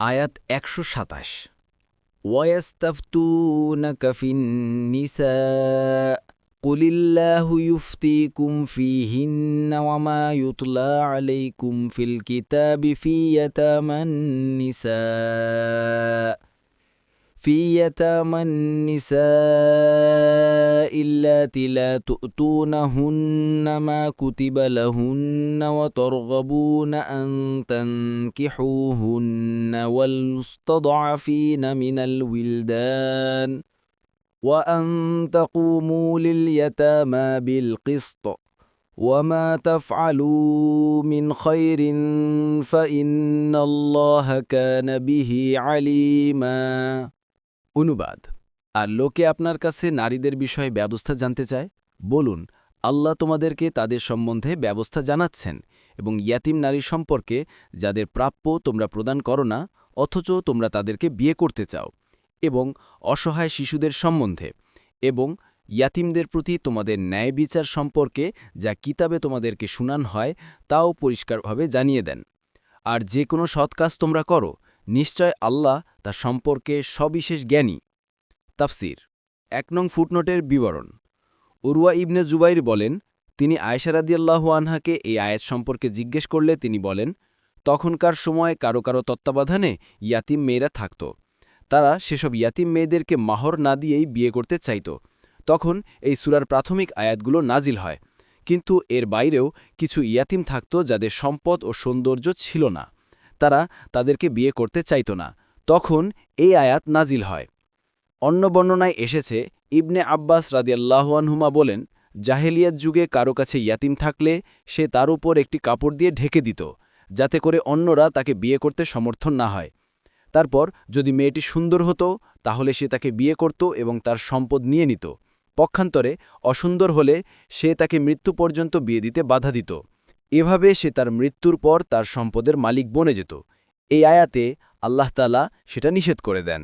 আয়াত একশো সাতাশ ওয়াস্তাফতুনাক ফিন্নিসা قل الله يفتيكم فيهن وما يطلى عليكم في الكتاب في يتامى النساء في يتامى النساء اللاتي لا تؤتونهن ما كتب لهن وترغبون أن تنكحوهن والمستضعفين من الولدان وأن تقوموا لليتامى بالقسط وما تفعلوا من خير فإن الله كان به عليما অনুবাদ। আর লোকে আপনার কাছে নারীদের বিষয়ে ব্যবস্থা জানতে চায়? বলুন, আল্লাহ তোমাদেরকে তাদের সম্বন্ধে ব্যবস্থা জানাচ্ছেন এবং ইয়াতিম নারী সম্পর্কে যাদের প্রাপ্য তোমরা প্রদান করো না, অথচ তোমরা তাদেরকে বিয়ে করতে চাও এবং অসহায় শিশুদের সম্বন্ধে এবং ইয়াতিমদের প্রতি তোমাদের ন্যায় বিচার সম্পর্কে যা কিতাবে তোমাদেরকে শুনান হয়, তাও পরিষ্কারভাবে জানিয়ে দেন। আর যে কোনো সৎ কাজ তোমরা করো নিশ্চয় আল্লাহ তা সম্পর্কে সবিশেষ জ্ঞানী। তাফসির, এক নং ফুটনোটের বিবরণ। উরুয়া ইবনে জুবাইর বলেন, তিনি আয়সারাদিয়াল্লাহু আনহাকে এই আয়াত সম্পর্কে জিজ্ঞেস করলে তিনি বলেন, তখনকার সময় কারও কারও তত্ত্বাবধানে ইয়াতিম মেয়েরা থাকত। তারা সেসব ইয়াতিম মেয়েদেরকে মাহর না দিয়েই বিয়ে করতে চাইত। তখন এই সুরার প্রাথমিক আয়াতগুলো নাজিল হয়। কিন্তু এর বাইরেও কিছু ইয়াতিম থাকত যাদের সম্পদ ও সৌন্দর্য ছিল না। তারা তাদেরকে বিয়ে করতে চাইত না। তখন এই আয়াত নাজিল হয়। অন্য বর্ণনায় এসেছে, ইবনে আব্বাস রাদিয়াল্লাহুয়ানহুমা বলেন, জাহেলিয়াত যুগে কারও কাছে ইয়াতিম থাকলে সে তার উপর একটি কাপড় দিয়ে ঢেকে দিত, যাতে করে অন্যরা তাকে বিয়ে করতে সমর্থন না হয়। তারপর যদি মেয়েটি সুন্দর হতো, তাহলে সে তাকে বিয়ে করত এবং তার সম্পদ নিয়ে নিত। পক্ষান্তরে অসুন্দর হলে সে তাকে মৃত্যু পর্যন্ত বিয়ে দিতে বাধা দিত। এভাবে সে তার মৃত্যুর পর তার সম্পদের মালিক বনে যেত। এই আয়াতে আল্লাহতালা সেটা নিষেধ করে দেন।